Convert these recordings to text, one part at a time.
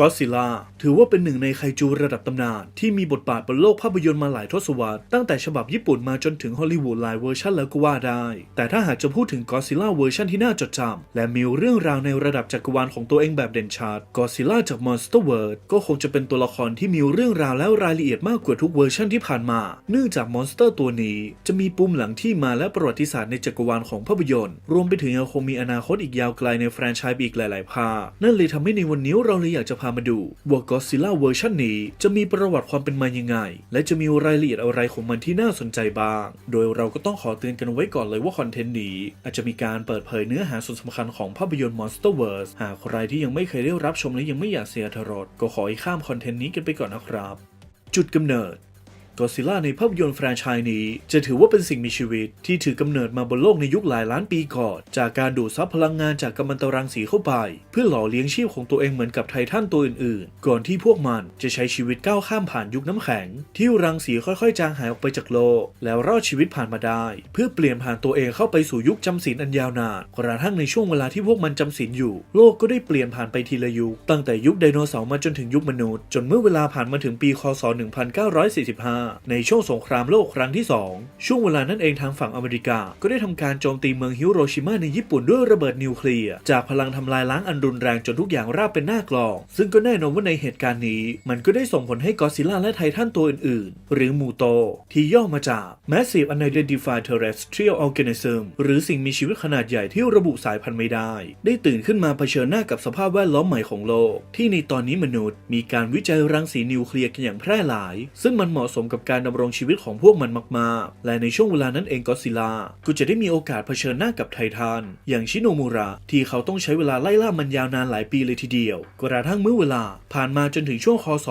ก็ซิล่าถือว่าเป็นหนึ่งในไคจูระดับตำนาน ที่มีบทบาทบนโลกภาพยนตร์มาหลายทศวรรษตั้งแต่ฉบับญี่ปุ่นมาจนถึงฮอลลีวูดหลายเวอร์ชันแล้วก็ว่าได้ แต่ถ้าหากจะพูดถึงก็ซิล่าเวอร์ชันที่น่าจดจำและมีเรื่องราวในระดับจักรวาลของตัวเองแบบเด่นชัดก็ซิล่าจาก Monster World ก็คงจะเป็นตัวละครที่มีเรื่องราวและรายละเอียดมากกว่าทุกเวอร์ชันที่ผ่านมา เนื่องจากมอนสเตอร์ตัวนี้จะมีปุ่มหลังที่มาและประวัติศาสตร์ในจักรวาลของภาพยนตร์ รวมไปถึงยังคงมีอนาคตอีกยาวไกลในแฟรนไชส์อีกหลาย ๆ ภาคนั่นเลยทำให้ในวันนี้เราเลยอยากจะพามาดูว่าก็ซิล่าเวอร์ชันนี้จะมีประวัติความเป็นมายังไง และจะมีรายละเอียดอะไรของมันที่น่าสนใจบ้าง โดยเราก็ต้องขอเตือนกันไว้ก่อนเลยว่าคอนเทนต์นี้ อาจจะมีการเปิดเผยเนื้อหาส่วนสำคัญของภาพยนตร์ Monsterverse หากใครที่ยังไม่เคยได้รับชมและยังไม่อยากเสียทรสก็ขอให้ข้ามคอนเทนต์นี้กันไปก่อนนะครับ จุดกำเนิด ก็ซิล่าในภาพยนตร์แฟรนไชส์นี้ จะถือว่าเป็นสิ่งมีชีวิตที่ถือกำเนิดมาบนโลกในยุคหลายล้านปีก่อน จากการดูดซับพลังงานจากกัมมันตรังสีเข้าไป เพื่อหล่อเลี้ยงชีพของตัวเองเหมือนกับไททันตัวอื่นๆ ก่อนที่พวกมันจะใช้ชีวิตก้าวข้ามผ่านยุคน้ำแข็ง ที่รังสีค่อยๆ จางหายออกไปจากโลก แล้วรอดชีวิตผ่านมาได้ เพื่อเปลี่ยนผ่านตัวเองเข้าไปสู่ยุคจำศีลอันยาวนานกระทั่งในช่วงเวลาที่พวกมันจำศีลอยู่ โลกก็ได้เปลี่ยนผ่านไปทีละยุคตั้งแต่ยุคไดโนเสาร์มาจนถึงยุคมนุษย์ จนเมื่อเวลาผ่านมาถึงปีคศ 1945ในช่วงสงครามโลกครั้งที่ 2 ช่วงเวลานั้นเองทางฝั่งอเมริกา ก็ได้ทำการโจมตีเมืองฮิโรชิมาในญี่ปุ่นด้วยระเบิดนิวเคลียร์จากพลังทำลายล้างอันรุนแรงจนทุกอย่างราบเป็นหน้ากลอง ซึ่งก็แน่นอนว่าในเหตุการณ์นี้ มันก็ได้ส่งผลให้กอซิลล่าและไททันตัวอื่นๆ หรือมูโต ที่ย่อมาจาก Massive Unidentified Terrestrial Organism หรือสิ่งมีชีวิตขนาดใหญ่ที่ระบุสายพันธุ์ไม่ได้ ได้ตื่นขึ้นมาเผชิญหน้ากับสภาพแวดล้อมใหม่ของโลก ที่ในตอนนี้มนุษย์ มีการวิจัยรังสีนิวเคลียร์กันอย่างแพร่หลาย ซึ่งมันเหมาะสมกับการดำรงชีวิตของพวกมันมาก ๆ และในช่วงเวลานั้นเองก็ซิล่าก็จะได้มีโอกาสเผชิญหน้ากับไททันอย่างชิโนมูระที่เขาต้องใช้เวลาไล่ล่ามันยาวนานหลายปีเลยทีเดียว กระทั่งเมื่อเวลา ผ่านมาจนถึงช่วงคศ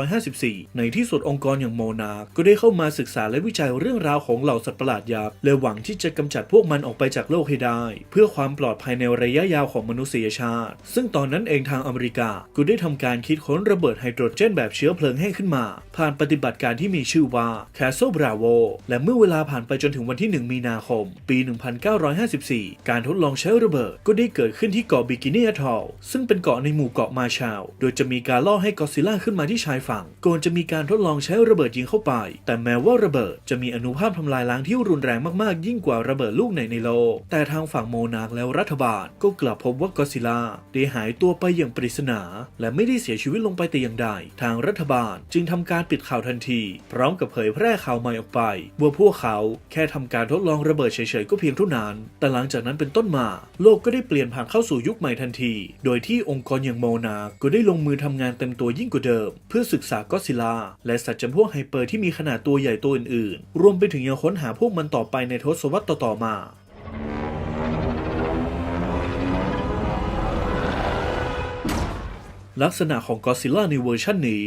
1954 ในที่สุดองค์กรอย่างโมนา ก็ได้เข้ามาศึกษาและวิจัยเรื่องราวของเหล่าสัตว์ประหลาดยักษ์และหวังที่จะกำจัดพวกมันออกไปจากโลกให้ได้ เพื่อความปลอดภัยในระยะยาวของมนุษยชาติ ซึ่งตอนนั้นเองทางอเมริกาก็ได้ทำการคิดค้นระเบิดไฮโดรเจนแบบเชื้อเพลิงแห้งขึ้นมา ผ่านปฏิบัติการที่ที่มีชื่อว่า Castle Bravo และเมื่อเวลาผ่านไปจนถึงวันที่ 1 มีนาคม ปี 1954 การทดลองใช้ระเบิดก็ได้เกิดขึ้นที่เกาะบิกินี่อทอลซึ่งเป็นเกาะในหมู่เกาะมาชาวโดยจะมีการล่อให้กอซิล่าขึ้นมาที่ชายฝั่งก่อนจะมีการทดลองใช้ระเบิดยิงเข้าไป แต่แม้ว่าระเบิดจะมีอนุภาพทำลายล้างที่รุนแรงมากๆ ยิ่งกว่าระเบิดลูกไหนในโลก แต่ทางฝั่งโมนาร์กแล้วรัฐบาลก็กลับพบว่ากอซิลล่าได้หายตัวไปอย่างปริศนา และไม่ได้เสียชีวิตลงไปแต่อย่างใด ทางรัฐบาลจึงทำการปิดข่าวทันทีพร้อมกับเผยแพร่ข่าวใหม่ออกไปว่าพวกเขาแค่ทำการทดลองระเบิดเฉยๆก็เพียงเท่านั้น แต่หลังจากนั้นเป็นต้นมา โลกก็ได้เปลี่ยนผ่านเข้าสู่ยุคใหม่ทันที โดยที่องค์กรอย่างโมนาก็ได้ลงมือทำงานเต็มตัวยิ่งกว่าเดิม เพื่อศึกษาก็อซิล่าและสัตว์จำพวกไฮเปอร์ที่มีขนาดตัวใหญ่ตัวอื่นๆ รวมไปถึงยังค้นหาพวกมันต่อไปในทศวรรษต่อๆมาลักษณะของกอซิล่าในเวอร์ชันนี้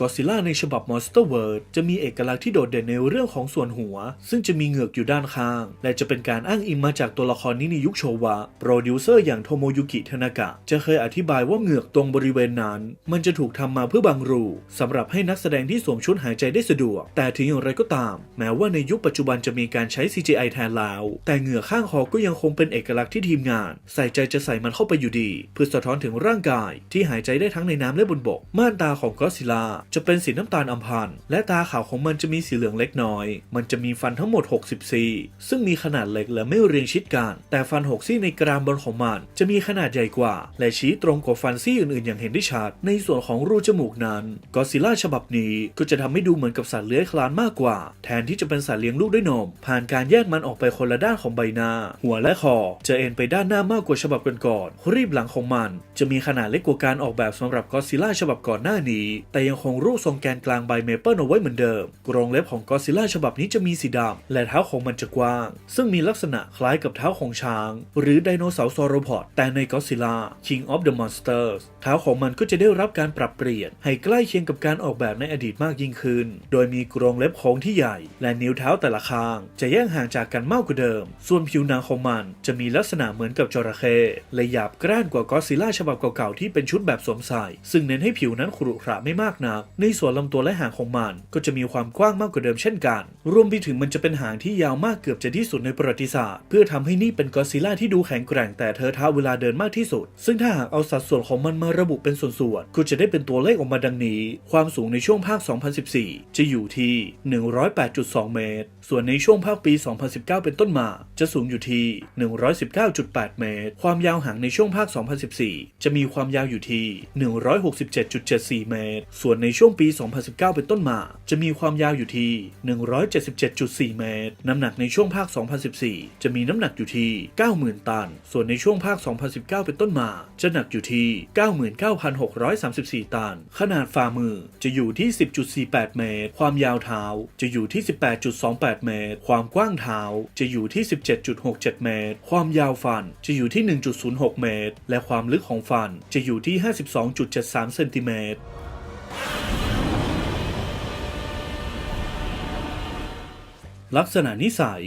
ก็อซิล่าในฉบับ Monster World จะมีเอกลักษณ์ที่โดดเด่นในเรื่องของส่วนหัว ซึ่งจะมีเหงือกอยู่ด้านข้าง และจะเป็นการอ้างอิงมาจากตัวละครนี้ในยุคโชวะ โปรดิวเซอร์อย่างโทโมยุกิเทนากะ จะเคยอธิบายว่าเหงือกตรงบริเวณนั้น มันจะถูกทำมาเพื่อบังรูสำหรับให้นักแสดงที่สวมชุดหายใจได้สะดวก แต่ถึงอย่างไรก็ตาม แม้ว่าในยุคปัจจุบันจะมีการใช้ CGI แทนแล้ว แต่เหงือกข้างคอก็ยังคงเป็นเอกลักษณ์ที่ทีมงาน ใส่ใจจะใส่มันเข้าไปอยู่ดี เพื่อสะท้อนถึงร่างกาย ที่หายใจได้ทั้งในน้ำและบนบก ม่านตาของก็อซิล่าจะเป็นสีน้ำตาลอำพันธ์และตาขาวของมันจะมีสีเหลืองเล็กน้อย มันจะมีฟันทั้งหมด60ซี่ซึ่งมีขนาดเล็กและไม่เรียงชิดกัน แต่ฟัน 6 ซี่ในกรามบนของมัน จะมีขนาดใหญ่กว่า และชี้ตรงกว่าฟันซี่อื่นๆ อย่างเห็นได้ชัด ในส่วนของรูจมูกนั้นก็ซิล่าฉบับนี้ก็จะทำให้ดูเหมือนกับสัตว์เลื้อยคลานมากกว่า แทนที่จะเป็นสัตว์เลี้ยงลูกด้วยนม ผ่านการแยกมันออกไปคนละด้านของใบหน้า หัวและคอจะเอ็นไปด้านหน้ามากกว่าฉบับก่อนๆรีบหลังของมัน จะมีขนาดเล็กกว่าการออกแบบสำหรับก็ซิล่าฉบับก่อนหน้านี้ แต่ยังคงรูปทรงแกนกลางใบเมเปิลเอาไว้เหมือนเดิม กรงเล็บของก็ซิล่าฉบับนี้จะมีสีดำและเท้าของมันจะกว้าง ซึ่งมีลักษณะคล้ายกับเท้าของช้าง หรือไดโนเสาร์ซอโรพอดแต่ในก็ซิล่า King of the Monsters เท้าของมันก็จะได้รับการปรับเปลี่ยน ให้ใกล้เคียงกับการออกแบบในอดีตมากยิ่งขึ้น โดยมีกรงเล็บโค้งที่ใหญ่ และนิ้วเท้าแต่ละข้าง จะแยกห่างจากกันมากกว่าเดิม ส่วนผิวหนังของมันจะมีลักษณะเหมือนกับจระเข้และหยาบกร้านกว่าก็ซิล่าฉบับเก่าๆที่เป็นชุดแบบสวมใส่ ซึ่งเน้นให้ผิวนั้นขรุขระไม่มากนักในส่วนลำตัวและหางของมันก็จะมีความกว้างมากกว่าเดิมเช่นกัน รวมไปถึงมันจะเป็นหางที่ยาวมากเกือบจะที่สุดในประวัติศาสตร์ เพื่อทำให้นี่เป็นกอซิล่าที่ดูแข็งแกร่งแต่เธอท้าเวลาเดินมากที่สุด ซึ่งถ้าหากเอาสัดส่วนของมันมาระบุเป็นส่วนๆก็จะได้เป็นตัวเลขออกมาดังนี้ ความสูงในช่วงภาค 2014 จะอยู่ที่ 108.2 เมตร ส่วนในช่วงภาคปี 2019 เป็นต้นมา จะสูงอยู่ที่ 119.8 เมตร ความยาวหางในช่วงภาค 2014 จะมีความยาวอยู่ที่ 167.74 เมตร ส่วนในช่วงปี 2019 เป็นต้นมา จะมีความยาวอยู่ที่ 177.4 เมตร น้ำหนักในช่วงภาค 2014 จะมีน้ำหนักอยู่ที่ 90,000 ตัน ส่วนในช่วงภาค 2019 เป็นต้นมา จะหนักอยู่ที่ 99,634 ตัน ขนาดฝ่ามือจะอยู่ที่ 10.48 เมตร ความยาวเท้าจะอยู่ที่ 18.28 เมตร ความกว้างเท้าจะอยู่ที่ 17.67 เมตร ความยาวฟันจะอยู่ที่ 1.06 เมตร และความลึกของฟันจะอยู่ที่ 52.73 เซนติเมตร ลักษณะนิสัย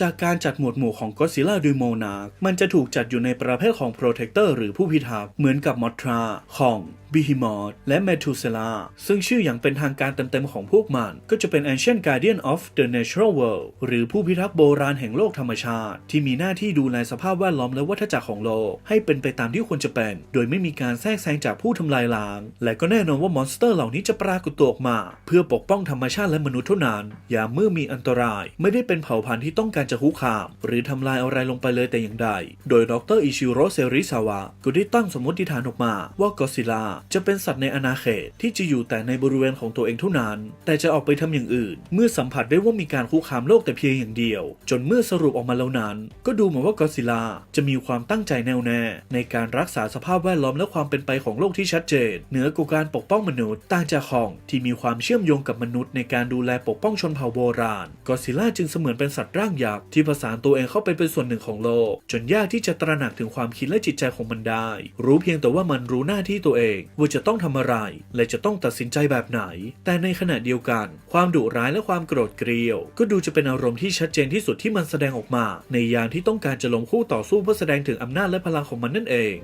จากการจัดหมวดหมู่ของก็ซิล่าดยโมนามันจะถูกจัดอยู่ในประเภทของโปรเทคเตอร์หรือผู้พิทักษ์เหมือนกับมอทราของบิฮิมอดและเมทูเซลาซึ่งชื่ออย่างเป็นทางการเต็มๆของพวกมัน ก็จะเป็น Ancient Guardian of the Natural World หรือผู้พิทักษ์โบราณแห่งโลกธรรมชาติ ที่มีหน้าที่ดูแลสภาพแวดล้อมและวัฏจักรของโลก ให้เป็นไปตามที่ควรจะเป็น โดยไม่มีการแทรกแซงจากผู้ทำลายล้าง และก็แน่นอนว่ามอนสเตอร์เหล่านี้จะปรากฏตัวออกมา เพื่อปกป้องธรรมชาติและมนุษย์เท่านั้นอย่ามเมื่อมีอันตราย ไม่ได้เป็นเผ่าพันธุ์ที่ต้องการจะคุกคาม หรือทำลายอะไรลงไปเลยแต่อย่างใด โดยดรอิชิโร่เซริซาวะก็ได้ตั้งสมมติฐานออกมาว่ากอซิล่าจะเป็นสัตว์ในอาณาเขตที่จะอยู่แต่ในบริเวณของตัวเองเท่านั้น แต่จะออกไปทำอย่างอื่น เมื่อสัมผัสได้ว่ามีการคุกคามโลกแต่เพียงอย่างเดียว จนเมื่อสรุปออกมาแล้วนั้น ก็ดูเหมือนว่ากอซิล่าจะมีความตั้งใจแน่วแน่ ในการรักษาสภาพแวดล้อมและความเป็นไปของโลกที่ชัดเจน เหนือกว่าการปกป้องมนุษย์ต่างจากของที่มีความเชื่อมโยงกับมนุษย์ในการดูแลปกป้องชนเผ่าโบราณกอซิล่าจึงเสมือนเป็นสัตว์ร่างยักษ์ที่ผสานตัวเองเข้าไปเป็นส่วนหนึ่งของโลก จนยากที่จะตระหนักถึงความคิดและจิตใจของมันได้ รู้เพียงแต่ว่ามันรู้หน้าที่ตัวเอง ว่าจะต้องทำอะไร และจะต้องตัดสินใจแบบไหน แต่ในขณะเดียวกัน ความดุร้ายและความโกรธเกรียว ก็ดูจะเป็นอารมณ์ที่ชัดเจนที่สุดที่มันแสดงออกมา ในยามที่ต้องการจะลงคู่ต่อสู้เพื่อแสดงถึงอำนาจและพลังของมันนั่นเอง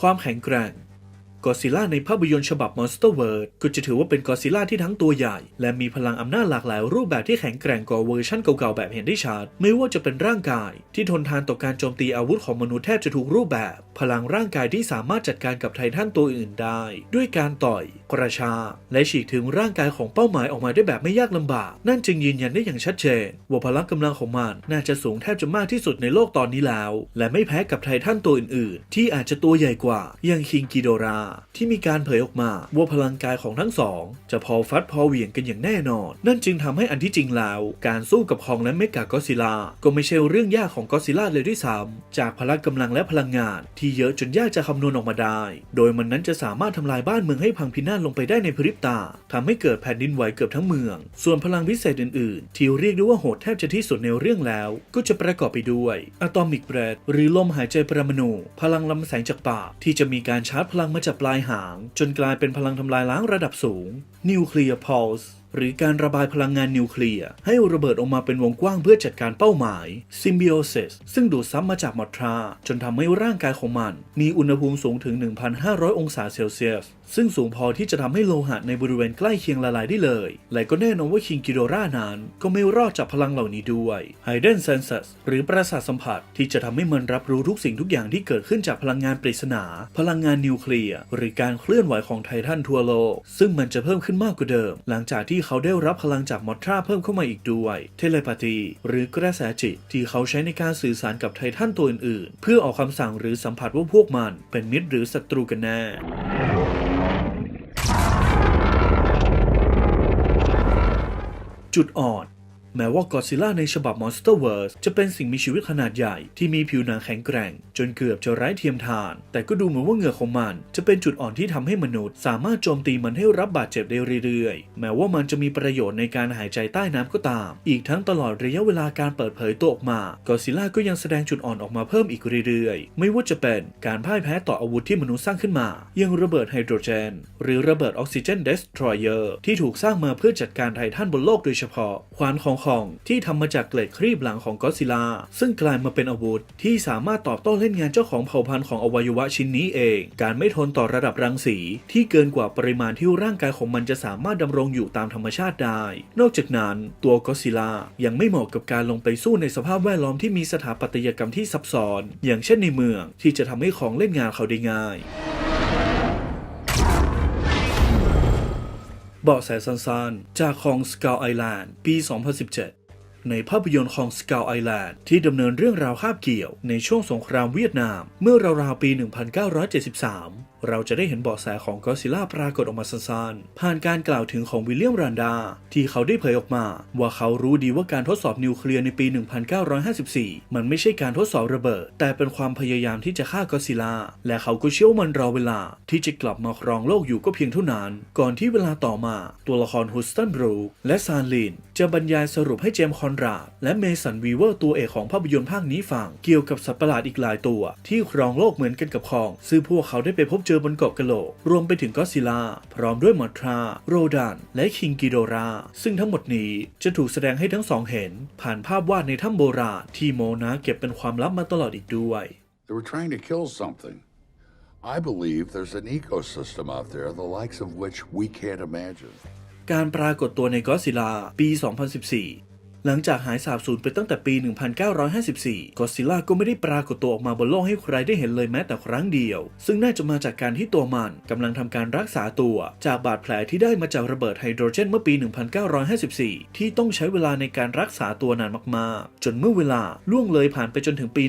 ความแข็งแกร่ง กอซิล่าในภาพยนตร์ฉบับ Monster World ก็จะถือว่าเป็นกอซิล่าที่ทั้งตัวใหญ่ และมีพลังอำนาจหลากหลายรูปแบบที่แข็งแกร่งกว่าเวอร์ชั่นเก่าๆแบบเห็นได้ชัด ไม่ว่าจะเป็นร่างกาย ที่ทนทานต่อการโจมตีอาวุธของมนุษย์แทบจะทุกรูปแบบ พลังร่างกายที่สามารถจัดการกับไททันตัวอื่นได้ ด้วยการต่อย กระชากและฉีกถึงร่างกายของเป้าหมายออกมาได้แบบไม่ยากลำบาก นั่นจึงยืนยันได้อย่างชัดเจนว่าพลังกำลังของมันน่าจะสูงแทบจะมากที่สุดในโลกตอนนี้แล้ว และไม่แพ้กับไททันตัวอื่นๆ ที่อาจจะตัวใหญ่กว่าอย่างคิงกิโดราที่มีการเผยออกมาว่าพลังกายของทั้งสอง จะพอฟัดพอเหวี่ยงกันอย่างแน่นอน นั่นจึงทำให้อันที่จริงแล้ว การสู้กับคองและเมกากอซิลาก็ไม่ใช่เรื่องยากของกอซิลาเลยด้วยซ้ำจากพละกำลังและพลังงาน ที่เยอะจนยากจะคำนวณออกมาได้ โดยมันนั้นจะสามารถทำลายบ้านเมืองให้พังพินาศลงไปได้ในพริบตาทำให้เกิดแผ่นดินไหวเกือบทั้งเมือง ส่วนพลังพิเศษอื่นๆ ที่เรียกได้ว่าโหดแทบจะที่สุดในเรื่องแล้ว ก็จะประกอบไปด้วยอะตอมิกเบรดหรือลมหายใจปรมาณูพลังลำแสงจากปากที่จะมีการชาร์จพลังมาจากปลายหาง จนกลายเป็นพลังทำลายล้างระดับสูงนิวเคลียร์พอลส์ หรือการระบายพลังงานนิวเคลียร์ให้ระเบิดออกมาเป็นวงกว้างเพื่อจัดการเป้าหมาย Symbiosis ซึ่งดูดซับมาจากมอทรา จนทำให้ร่างกายของมัน มีอุณหภูมิสูงถึง 1,500 องศาเซลเซียส ซึ่งสูงพอที่จะทำให้โลหะในบริเวณใกล้เคียงละลายได้เลย และก็แน่นอนว่าคิงกิโดรานั้น ก็ไม่รอดจากพลังเหล่านี้ด้วย Hidden Senses หรือประสาทสัมผัสที่จะทำให้มันรับรู้ทุกสิ่งทุกอย่างที่เกิดขึ้นจากพลังงานปริศนา พลังงานนิวเคลียร์หรือการเคลื่อนไหวของไททันทั่วโลก ซึ่งมันจะเพิ่มขึ้นมากกว่าเดิม หลังจากที่เขาได้รับพลังจากมอทราเพิ่มเข้ามาอีกด้วย เทเลพาธีหรือกระแสจิตที่เขาใช้ในการสื่อสารกับไททันตัวอื่นๆ เพื่อออกคำสั่งหรือสัมผัสว่าพวกมันเป็นมิตรหรือศัตรูกันแน่จุดอ่อน แม้ว่ากอซิล่าในฉบับ Monsterverse จะเป็นสิ่งมีชีวิตขนาดใหญ่ที่มีผิวหนังแข็งแกร่ง จนเกือบจะไร้เทียมทาน แต่ก็ดูเหมือนว่าเหงื่อของมัน จะเป็นจุดอ่อนที่ทำให้มนุษย์ สามารถโจมตีมันให้รับบาดเจ็บได้เรื่อยๆ แม้ว่ามันจะมีประโยชน์ในการหายใจใต้น้ำก็ตาม อีกทั้งตลอดระยะเวลาการเปิดเผยตัวออกมากอซิล่าก็ยังแสดงจุดอ่อนออกมาเพิ่มอีกเรื่อยๆ ไม่ว่าจะเป็นการพ่ายแพ้ต่ออาวุธที่มนุษย์สร้างขึ้นมาย่างระเบิดไฮโดรเจน หรือระเบิดออกซิเจนเดสทรอยเออร์ที่ถูกสร้างมาเพื่อจัดการไททันบนโลกโดยเฉพาะขวานของคอง ที่ทำมาจากเกล็ดครีบหลังของก็อดซิลาซึ่งกลายมาเป็นอาวุธ ที่สามารถตอบโต้เล่นงานเจ้าของเผ่าพันธุ์ของอวัยวะชิ้นนี้เอง การไม่ทนต่อระดับรังสี ที่เกินกว่าปริมาณที่ร่างกายของมันจะสามารถดำรงอยู่ตามธรรมชาติได้ นอกจากนั้นตัวก็อดซิลายังไม่เหมาะกับการลงไปสู้ในสภาพแวดล้อมที่มีสถาปัตยกรรมที่ซับซ้อน อย่างเช่นในเมืองที่จะทำให้ของเล่นงานเขาได้ง่าย เบาะแสสั้นๆจากของสกาวไอแลนด์ปี 2017 ในภาพยนตร์ของสกาวไอแลนด์ที่ดำเนินเรื่องราวคาบเกี่ยวในช่วงสงครามเวียดนาม เมื่อราวๆปี 1973 เราจะได้เห็นเบาะแสของก็ซิล่าปรากฏออกมาสั้นๆ ผ่านการกล่าวถึงของวิลเลียมรันดา ที่เขาได้เผยออกมา ว่าเขารู้ดีว่าการทดสอบนิวเคลียร์ในปี 1954 มันไม่ใช่การทดสอบระเบิด แต่เป็นความพยายามที่จะฆ่าก็ซิล่า และเขาก็เชื่อว่ามันรอเวลา ที่จะกลับมาครองโลกอยู่ก็เพียงเท่านั้น ก่อนที่เวลาต่อมา ตัวละครฮุสตันบรูคและซานลินจะบรรยายสรุปให้เจมส์คอนราดและเมสันวีเวอร์ตัวเอกของภาพยนตร์ภาคนี้ฟังเกี่ยวกับสัตว์ประหลาดอีกหลายตัว ที่ครองโลกเหมือนกันกับคอง ซึ่งพวกเขาได้ไปพบจอบนเกาะกะโหลก รวมไปถึงก็อดซิลลาพร้อมด้วยมอทรา โรดันและคิงกิโดรา ซึ่งทั้งหมดนี้จะถูกแสดงให้ทั้งสองเห็น ผ่านภาพวาดในถ้ำโบราณที่โมนาเก็บเป็นความลับมาตลอดอีกด้วย They were trying to kill something. I believe there's an ecosystem out there the likes of which we can't imagine. การปรากฏตัวในก็อดซิลลาปี 2014 หลังจากหายสาบสูญไปตั้งแต่ปี 1954ก็อซิลลาก็ไม่ได้ปรากฏตัวออกมาบนโลกให้ใครได้เห็นเลยแม้แต่ครั้งเดียว ซึ่งน่าจะมาจากการที่ตัวมันกำลังทำการรักษาตัว จากบาดแผลที่ได้มาจากระเบิดไฮโดรเจนเมื่อปี 1954 ที่ต้องใช้เวลาในการรักษาตัวนานมากๆ จนเมื่อเวลาล่วงเลยผ่านไปจนถึงปี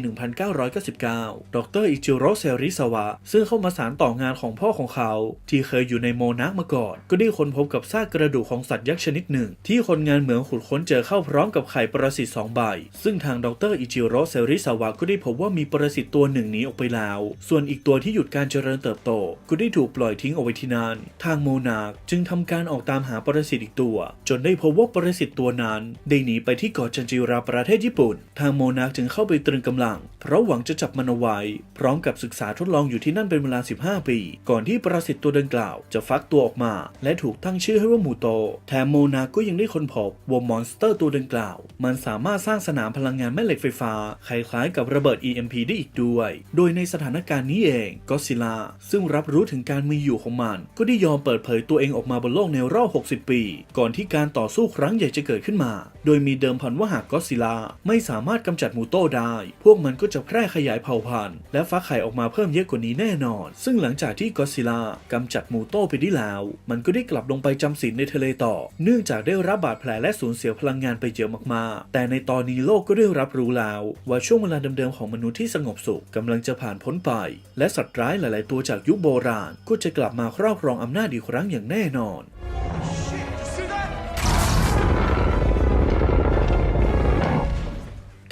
1999 ดรอิจิโรเซริซาวะ ซึ่งเข้ามาสานต่องานของพ่อของเขา ที่เคยอยู่ในโมนักมาก่อน ก็ได้ค้นพบกับซากกระดูกของสัตว์ยักษ์ชนิดหนึ่ง ที่คนงานเหมืองขุดค้นเจอเข้าพร้้อมกับไข่ปรสิตสองใบ ซึ่งทางดรอิจิโร่เซริซาวะก็ได้พบว่ามีปรสิตตัวหนึ่งหนีออกไปแล้ว ส่วนอีกตัวที่หยุดการเจริญเติบโต ก็ได้ถูกปล่อยทิ้งเอาไว้ที่นั่นทางโมนาคจึงทำการออกตามหาปรสิตอีกตัว จนได้พบว่าปรสิตตัวนั้นได้หนีไปที่เกาะจันจิราประเทศญี่ปุ่น ทางโมนาคจึงเข้าไปตรึงกำลัง เพราะหวังจะจับมันเอาไว้ พร้อมกับศึกษาทดลองอยู่ที่นั่นเป็นเวลา 15 ปี ก่อนที่ปรสิตตัวดังกล่าว จะฟักตัวออกมา และถูกตั้งชื่อให้ว่ามูโต แถมโมนาคก็ยังได้ค้นพบว่ามอนสเตอร์ตัวดังกล่าว มันสามารถสร้างสนามพลังงานแม่เหล็กไฟฟ้า คล้ายๆกับระเบิด EMP ได้อีกด้วย โดยในสถานการณ์นี้เองก็ซิลาซึ่งรับรู้ถึงการมีอยู่ของมัน ก็ได้ยอมเปิดเผยตัวเองออกมาบนโลกในรอบ 60 ปี ก่อนที่การต่อสู้ครั้งใหญ่จะเกิดขึ้นมา โดยมีเดิมพันว่าหากก็ซิลาไม่สามารถกำจัดมูโต้ได้ พวกมันก็จะแพร่ขยายเผ่าพันธุ์ และฟักไข่ออกมาเพิ่มเยอะกว่านี้แน่นอน ซึ่งหลังจากที่ก็ซิลากำจัดมูโต้ไปได้แล้ว มันก็ได้กลับลงไปจำศีลในทะเลต่อ เนื่องจากได้รับบาดแผลและสูญเสียพลังงานไปเยอะมากๆ แต่ในตอนนี้โลกก็ได้รับรู้แล้วว่าช่วงเวลาเดิมๆของมนุษย์ที่สงบสุขกำลังจะผ่านพ้นไป และสัตว์ร้ายหลาย ๆ ตัวจากยุคโบราณ ก็จะกลับมาครอบครองอำนาจอีกครั้งอย่างแน่นอน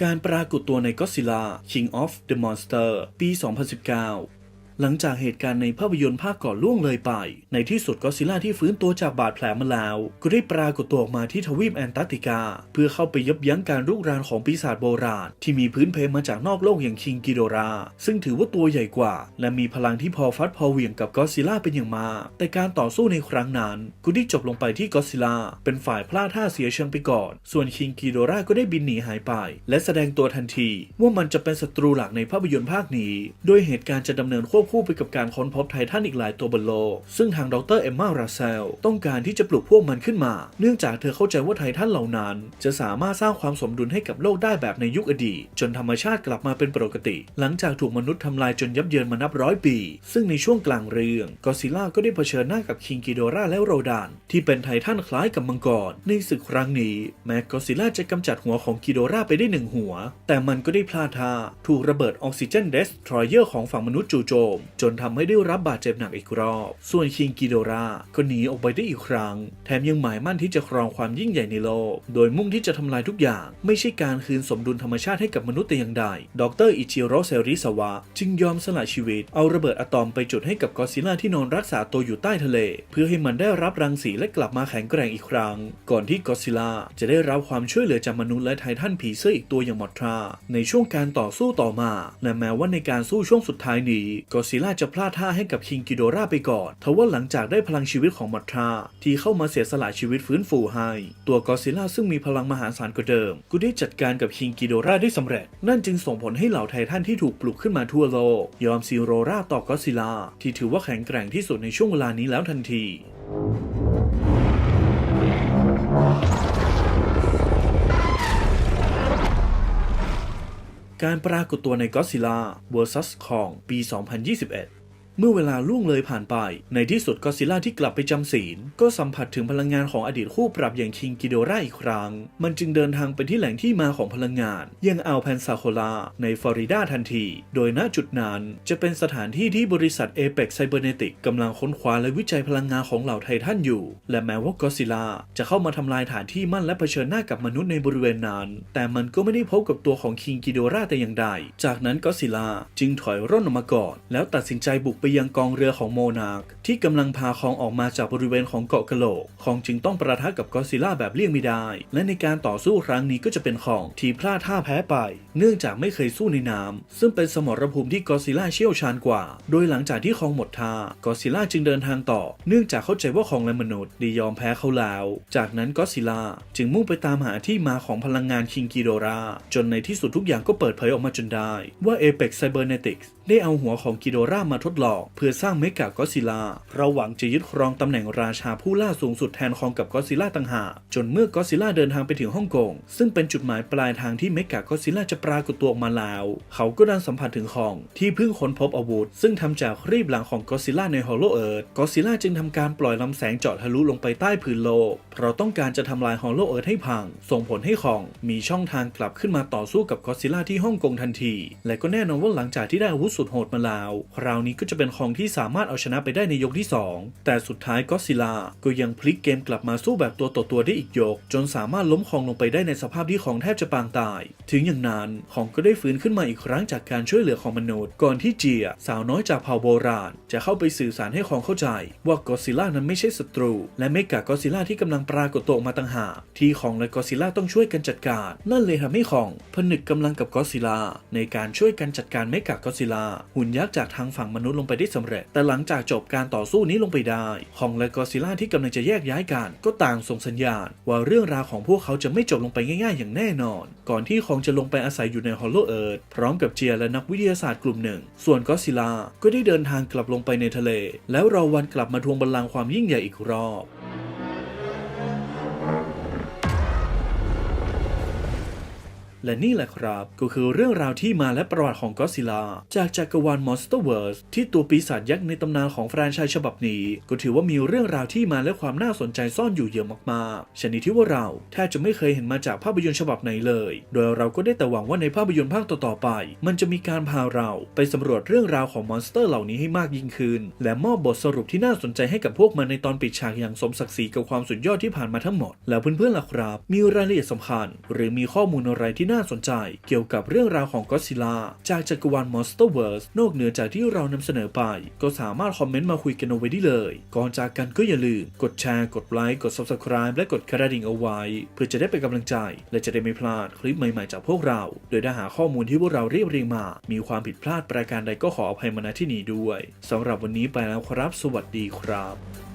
การปรากฏตัวใน Godzilla King of the Monster ปี 2019 หลังจากเหตุการณ์ในภาพยนตร์ภาคก่อนล่วงเลยไป ในที่สุดก็ซิล่าที่ฟื้นตัวจากบาดแผลมาแล้ว ก็ได้ปรากฏตัวออกมาที่ทวีปแอนตาร์กติกา เพื่อเข้าไปยับยั้งการรุกรานของปีศาจโบราณ ที่มีพื้นเพมาจากนอกโลกอย่างคิงกิโดรา ซึ่งถือว่าตัวใหญ่กว่า และมีพลังที่พอฟัดพอเหวี่ยงกับก็ซิล่าเป็นอย่างมาก แต่การต่อสู้ในครั้งนั้นก็ได้จบลงไปที่ก็ซิล่าเป็นฝ่ายพลาดท่าเสียเชิงไปก่อน ส่วนคิงกิโดราก็ได้บินหนีหายไป และแสดงตัวทันที ว่ามันจะเป็นศัตรูหลักในภาพยนตร์ภาคนี้ โดยเหตุการณ์จะดำเนินควบคู่ไปกับการค้นพบไททันอีกหลายตัวบนโลก ซึ่งทางดรเอมมาราเซลต้องการที่จะปลุกพวกมันขึ้นมา เนื่องจากเธอเข้าใจว่าไททันเหล่านั้น จะสามารถสร้างความสมดุลให้กับโลกได้แบบในยุคอดีต จนธรรมชาติกลับมาเป็นปกติ หลังจากถูกมนุษย์ทำลายจนยับเยินมานับร้อยปี ซึ่งในช่วงกลางเรื่องกอซิล่าก็ได้เผชิญหน้ากับคิงกิโดราและโรดาน ที่เป็นไททันคล้ายกับมังกรในศึกครั้งนี้ แม้กอซิล่าจะกำจัดหัวของกิโดราไปได้หนึ่งหัว แต่มันก็ได้พลาดท่าถูกระเบิดออกซิเจนเดสทรอยเออร์ของฝั่งมนุษย์จู่โจมจนทำให้ได้รับบาดเจ็บหนักอีกรอบ ส่วนคิงกิโดราก็หนีออกไปได้อีกครั้ง แถมยังหมายมั่นที่จะครองความยิ่งใหญ่ในโลก โดยมุ่งที่จะทำลายทุกอย่าง ไม่ใช่การคืนสมดุลธรรมชาติให้กับมนุษย์แต่อย่างใด ดรอิจิโร่เซริสวะ จึงยอมสละชีวิต เอาระเบิดอะตอมไปจุดให้กับกอซิล่าที่นอนรักษาตัวอยู่ใต้ทะเล เพื่อให้มันได้รับรังสีและกลับมาแข็งแกร่งอีกครั้ง ก่อนที่กอซิล่าจะได้รับความช่วยเหลือจากมนุษย์และไททันผีเสื้ออีกตัวอย่างหมอทราในช่วงการต่อสู้ต่อมา และแม้ว่าในการสู้ช่วงสุดท้ายนี้กอซล่าจะพลาดท่าให้กับคิงกิโดราไปก่อนทว่าหลังจากได้พลังชีวิตของมัทราที่เข้ามาเสียสละชีวิตฟื้นฟูให้ ตัวกอซิล่าซึ่งมีพลังมหาศาลกว่าเดิม ก็ได้จัดการกับคิงกิโดราได้สำเร็จ นั่นจึงส่งผลให้เหล่าไททันที่ถูกปลุกขึ้นมาทั่วโลก ยอมซีโรราต่อกอซิล่าที่ถือว่าแข็งแกร่งที่สุดในช่วงเวลานี้แล้วทันที การปรากฏตัวใน Godzilla vs Kong ปี 2021 เมื่อเวลาล่วงเลยผ่านไป ในที่สุดก็ซิล่าที่กลับไปจำศีล ก็สัมผัสถึงพลังงานของอดีตคู่ปรับอย่างคิงกิโดราอีกครั้ง มันจึงเดินทางไปที่แหล่งที่มาของพลังงานยังอัลแพนซาโคลา ในฟลอริดาทันที โดยณจุดนั้นจะเป็นสถานที่ที่บริษัท Apex Cybernetic กำลังค้นคว้าและวิจัยพลังงานของเหล่าไททันอยู่ และแม้ว่ากอซิล่าจะเข้ามาทำลายฐานที่มั่นและเผชิญหน้ากับมนุษย์ในบริเวณนั้น แต่มันก็ไม่ได้พบกับตัวของคิงกิโดราแต่อย่างใด จากนั้นกอซิล่าจึงถอยร่นออกมาก่อน แล้วตัดสินใจบุกไปยังกองเรือของโมนาร์คที่กำลังพาคองออกมาจากบริเวณของเกาะกะโหลก คองจึงต้องประทะกับกอซิล่าแบบเลี่ยงไม่ได้ และในการต่อสู้ครั้งนี้ก็จะเป็นของที่พลาดท่าแพ้ไป เนื่องจากไม่เคยสู้ในน้ำซึ่งเป็นสมรภูมิที่กอซิล่าเชี่ยวชาญกว่า โดยหลังจากที่คองหมดท่ากอซิล่าจึงเดินทางต่อ เนื่องจากเข้าใจว่าคองและมนุษย์ได้ยอมแพ้เขาแล้ว จากนั้นกอซิล่าจึงมุ่งไปตามหาที่มาของพลังงานคิงกิโดราจนในที่สุดทุกอย่างก็เปิดเผยออกมาจนได้ ว่า Apex Cybernetics ได้เอาหัวของกิโดรามาทดลอง เพื่อสร้างเมกากอซิล่าเราหวังจะยึดครองตำแหน่งราชาผู้ล่าสูงสุดแทนคองกับกอซิล่าต่างหากจนเมื่อกอซิล่าเดินทางไปถึงฮ่องกง ซึ่งเป็นจุดหมายปลายทางที่เมกากอซิล่าจะปรากฏตัวออกมาแล้ว เขาก็ได้สัมผัสถึงของ ที่เพิ่งค้นพบอาวุธ ซึ่งทำจากครีบหลังของกอซิล่าในฮอลโลเอิร์ธกอซิล่าจึงทำการปล่อยลำแสงเจาะทะลุลงไปใต้พื้นโลก เพราะต้องการจะทำลายฮอลโลเอิร์ธให้พัง ส่งผลให้ของมีช่องทางกลับขึ้นมาต่อสู้กับกอซิล่าที่ฮ่องกงทันที และก็แน่นอนว่าหลังจากที่ได้อาวุธสุดโหดมาแล้วคราวนี้ก็จะเป็นของที่สามารถเอาชนะไปได้ในยกที่ 2 แต่สุดท้ายก็ซิลาก็ยังพลิกเกมกลับมาสู้แบบตัวต่อตัวได้อีกยก จนสามารถล้มคองลงไปได้ในสภาพที่ของแทบจะปางตาย ถึงอย่างนั้นของก็ได้ฟื้นขึ้นมาอีกครั้งจากการช่วยเหลือของมนุษย์ ก่อนที่เจีย สาวน้อยจากเผ่าโบราณ จะเข้าไปสื่อสารให้ของเข้าใจ ว่ากอซิล่านั้นไม่ใช่ศัตรู และเมกากอซิล่าที่กำลังปรากฏตัวออกมาต่างหากที่ของและกอซิล่าต้องช่วยกันจัดการ นั่นเลยทำให้ของผนึกกำลังกับกอซิล่าในการช่วยกันจัดการเมกากอซิล่าหุ่นยักษ์จากทางฝั่งมนุษย์ลงไปได้สำเร็จ แต่หลังจากจบการต่อสู้นี้ลงไปได้ของและกอซิล่าที่กำลังจะแยกย้ายกัน ก็ต่างส่งสัญญาณ ว่าเรื่องราวของพวกเขาจะไม่จบลงไปง่าย ๆ อย่างแน่นอน ก่อนที่ของจะลงไปอาศัยอยู่ในฮอลโลเอิร์ธพร้อมกับเจียและนักวิทยาศาสตร์กลุ่มหนึ่ง ส่วนกอซิล่าก็ได้เดินทางกลับลงไปในทะเล แล้วรอวันกลับมาทวงบัลลังก์ความยิ่งใหญ่อีกรอบ และนี่แหละครับ ก็คือเรื่องราวที่มาและประวัติของก็ซิล่าจากจักรวาล Monsterverse ที่ตัวปีศาจยักษ์ในตำนานของแฟรนไชส์ฉบับนี้ ก็ถือว่ามีเรื่องราวที่มาและความน่าสนใจซ่อนอยู่เยอะมากๆ ชนิดที่ว่าเราแทบจะไม่เคยเห็นมาจากภาพยนตร์ฉบับไหนเลย โดยเราก็ได้แต่หวังว่าในภาพยนตร์ภาคต่อๆไป มันจะมีการพาเราไปสำรวจเรื่องราวของมอนสเตอร์เหล่านี้ให้มากยิ่งขึ้น และมอบบทสรุปที่น่าสนใจให้กับพวกมันในตอนปิดฉากอย่างสมศักดิ์ศรีกับความสุดยอดที่ผ่านมาทั้งหมด แล้วเพื่อนๆล่ะครับ มีรายละเอียดสำคัญ หรือมีข้อมูลอะไรที่น่าสนใจเกี่ยวกับเรื่องราวของก็ซิล่าจากจักรวาล Monsterverse นอกเหนือจากที่เรานำเสนอไป ก็สามารถคอมเมนต์มาคุยกันเอาไว้ได้เลย ก่อนจากกันก็อย่าลืม กดแชร์ กดไลค์ กด Subscribe และกดกระดิ่งเอาไว้ เพื่อจะได้เป็นกำลังใจ และจะได้ไม่พลาดคลิปใหม่ๆจากพวกเรา โดยถ้าหาข้อมูลที่พวกเราเรียบเรียงมา มีความผิดพลาดประการใดก็ขออภัยมาณที่นี้ด้วยสำหรับวันนี้ไปแล้วครับ สวัสดีครับ